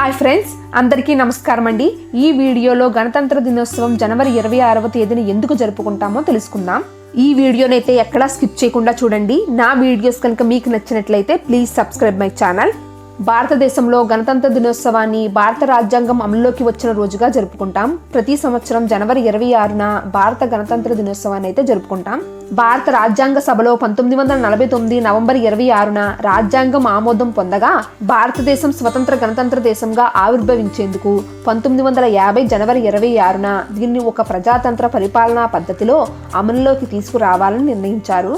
Hi friends అందరికీ నమస్కారం అండి. ఈ వీడియోలో గణతంత్ర దినోత్సవం జనవరి ఇరవై ఆరవ తేదీన ఎందుకు జరుపుకుంటామో తెలుసుకుందాం. ఈ వీడియోనైతే ఎక్కడా స్కిప్ చేయకుండా చూడండి. నా వీడియోస్ కనుక మీకు నచ్చినట్లయితే ప్లీజ్ సబ్స్క్రైబ్ మై ఛానల్. భారతదేశంలో గణతంత్ర దినోత్సవాన్ని భారత రాజ్యాంగం అమల్లోకి వచ్చిన రోజుగా జరుపుకుంటాం. ప్రతి సంవత్సరం జనవరి ఇరవై ఆరున భారత గణతంత్ర దినోత్సవాన్ని అయితే జరుపుకుంటాం. భారత రాజ్యాంగ సభలో పంతొమ్మిది వందల నలభై తొమ్మిది నవంబర్ ఇరవై ఆరున రాజ్యాంగం ఆమోదం పొందగా భారతదేశం స్వతంత్ర గణతంత్ర దేశంగా ఆవిర్భవించేందుకు పంతొమ్మిది వందల యాభై జనవరి ఇరవై ఆరున దీన్ని ఒక ప్రజాతంత్ర పరిపాలనా పద్ధతిలో అమలులోకి తీసుకురావాలని నిర్ణయించారు.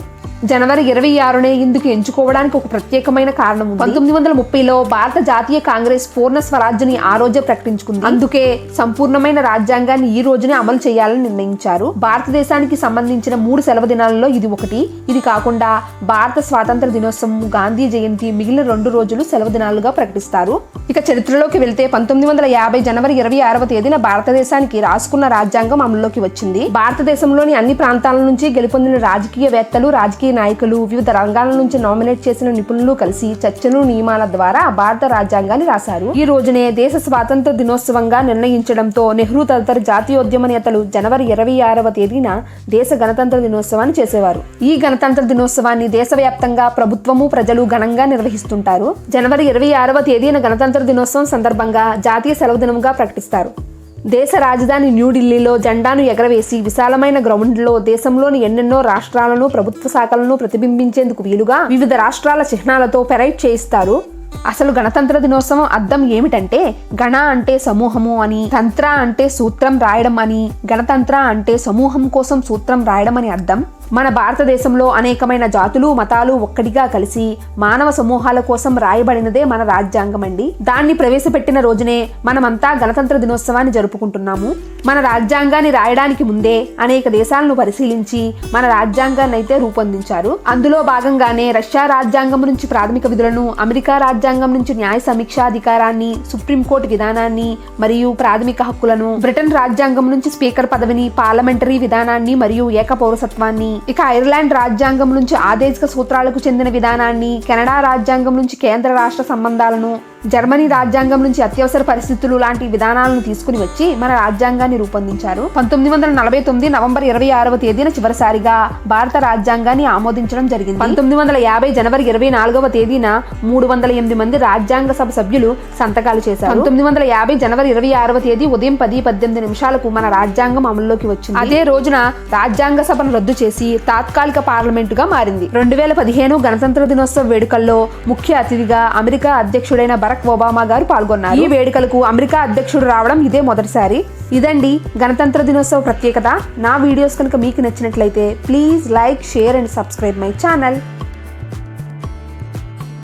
జనవరి ఇరవై ఆరునే ఇందుకు ఎంచుకోవడానికి ఒక ప్రత్యేకమైన కారణం. పంతొమ్మిది వందల ముప్పైలో భారత జాతీయ కాంగ్రెస్ పూర్ణ స్వరాజ్యని ఆ రోజే ప్రకటించుకుంది. అందుకే సంపూర్ణమైన రాజ్యాంగాన్ని ఈ రోజునే అమలు చేయాలని నిర్ణయించారు. భారతదేశానికి సంబంధించిన మూడు సెలవు దినాలలో ఇది ఒకటి. ఇది కాకుండా భారత స్వాతంత్ర దినోత్సవం గాంధీ జయంతి మిగిలిన రెండు రోజులు సెలవు దినాలుగా ప్రకటిస్తారు. ఇక చరిత్రలోకి వెళ్తే పంతొమ్మిది వందల యాభై జనవరి ఇరవై ఆరవ తేదీన భారతదేశానికి రాసుకున్న రాజ్యాంగం అమల్లోకి వచ్చింది. భారతదేశంలోని అన్ని ప్రాంతాల నుంచి గెలుపొందిన రాజకీయవేత్తలు రాజకీయ నాయకులు వివిధ రంగాల నుంచి నామినేట్ చేసిన నిపుణులు కలిసి చర్చలు నియమాల ద్వారా భారత రాజ్యాంగాన్ని రాశారు. ఈ రోజునే దేశ స్వాతంత్ర దినోత్సవంగా నిర్ణయించడంతో నెహ్రూ తదితర జాతీయోద్యమ నేతలు జనవరి ఇరవై ఆరవ తేదీన దేశ గణతంత్ర దినోత్సవాన్ని చేసేవారు. ఈ గణతంత్ర దినోత్సవాన్ని దేశవ్యాప్తంగా ప్రభుత్వము ప్రజలు ఘనంగా నిర్వహిస్తుంటారు. జనవరి ఇరవై ఆరవ తేదీన గణతంత్ర దినోత్సవం సందర్భంగా జాతీయ సెలవు దినంగా ప్రకటిస్తారు. దేశ రాజధాని న్యూఢిల్లీలో జెండాను ఎగరవేసి విశాలమైన గ్రౌండ్లో దేశంలోని ఎన్నెన్నో రాష్ట్రాలను ప్రభుత్వ శాఖలను ప్రతిబింబించేందుకు వీలుగా వివిధ రాష్ట్రాల చిహ్నాలతో పెరైడ్ చేయిస్తారు. అసలు గణతంత్ర దినోత్సవం అర్థం ఏమిటంటే గణ అంటే సమూహము అని తంత్ర అంటే సూత్రం రాయడం అని గణతంత్ర అంటే సమూహం కోసం సూత్రం రాయడం అని అర్థం. మన భారతదేశంలో అనేకమైన జాతులు మతాలు ఒక్కటిగా కలిసి మానవ సమూహాల కోసం రాయబడినదే మన రాజ్యాంగం అండి. దాన్ని ప్రవేశపెట్టిన రోజునే మనమంతా గణతంత్ర దినోత్సవాన్ని జరుపుకుంటున్నాము. మన రాజ్యాంగాన్ని రాయడానికి ముందే అనేక దేశాలను పరిశీలించి మన రాజ్యాంగాన్ని అయితే రూపొందించారు. అందులో భాగంగానే రష్యా రాజ్యాంగం నుంచి ప్రాథమిక విధులను అమెరికా రాజ్యాంగం నుంచి న్యాయ సమీక్షాధికారాన్ని సుప్రీంకోర్టు విధానాన్ని మరియు ప్రాథమిక హక్కులను బ్రిటన్ రాజ్యాంగం నుంచి స్పీకర్ పదవిని పార్లమెంటరీ విధానాన్ని మరియు ఏక పౌరసత్వాన్ని ఇక ఐర్లాండ్ రాజ్యాంగం నుంచి ఆదేశిక సూత్రాలకు చెందిన విధానాన్ని కెనడా రాజ్యాంగం నుంచి కేంద్ర రాష్ట్ర సంబంధాలను జర్మనీ రాజ్యాంగం నుంచి అత్యవసర పరిస్థితులు లాంటి విధానాలను తీసుకుని వచ్చి మన రాజ్యాంగాన్ని రూపొందించారు. పంతొమ్మిది వందల నలభై తొమ్మిది నవంబర్ ఇరవై ఆరవ తేదీన చివరిసారిగా భారత రాజ్యాంగాన్ని ఆమోదించడం జరిగింది. పంతొమ్మిది వందల యాభై జనవరి ఇరవై నాలుగవ తేదీన మూడు వందల ఎనిమిది మంది రాజ్యాంగ సభ సభ్యులు సంతకాలు చేశారు. పంతొమ్మిది వందల యాభై జనవరి ఇరవై ఆరవ తేదీ ఉదయం పది పద్దెనిమిది నిమిషాలకు మన రాజ్యాంగం అమల్లోకి వచ్చింది. అదే రోజున రాజ్యాంగ సభను రద్దు చేసి తాత్కాలిక పార్లమెంటుగా మారింది. రెండు వేల పదిహేను గణతంత్ర దినోత్సవ వేడుకల్లో ముఖ్య అతిథిగా అమెరికా అధ్యక్షుడైన బరక్ ఒబామా గారు పాల్గొన్నారు. ఈ వేడుకలకు అమెరికా అధ్యక్షుడు రావడం ఇదే మొదటిసారి. ఇదండి గణతంత్ర దినోత్సవ ప్రత్యేకత. నా వీడియోస్ కనుక మీకు నచ్చినట్లయితే please like share and subscribe my channel.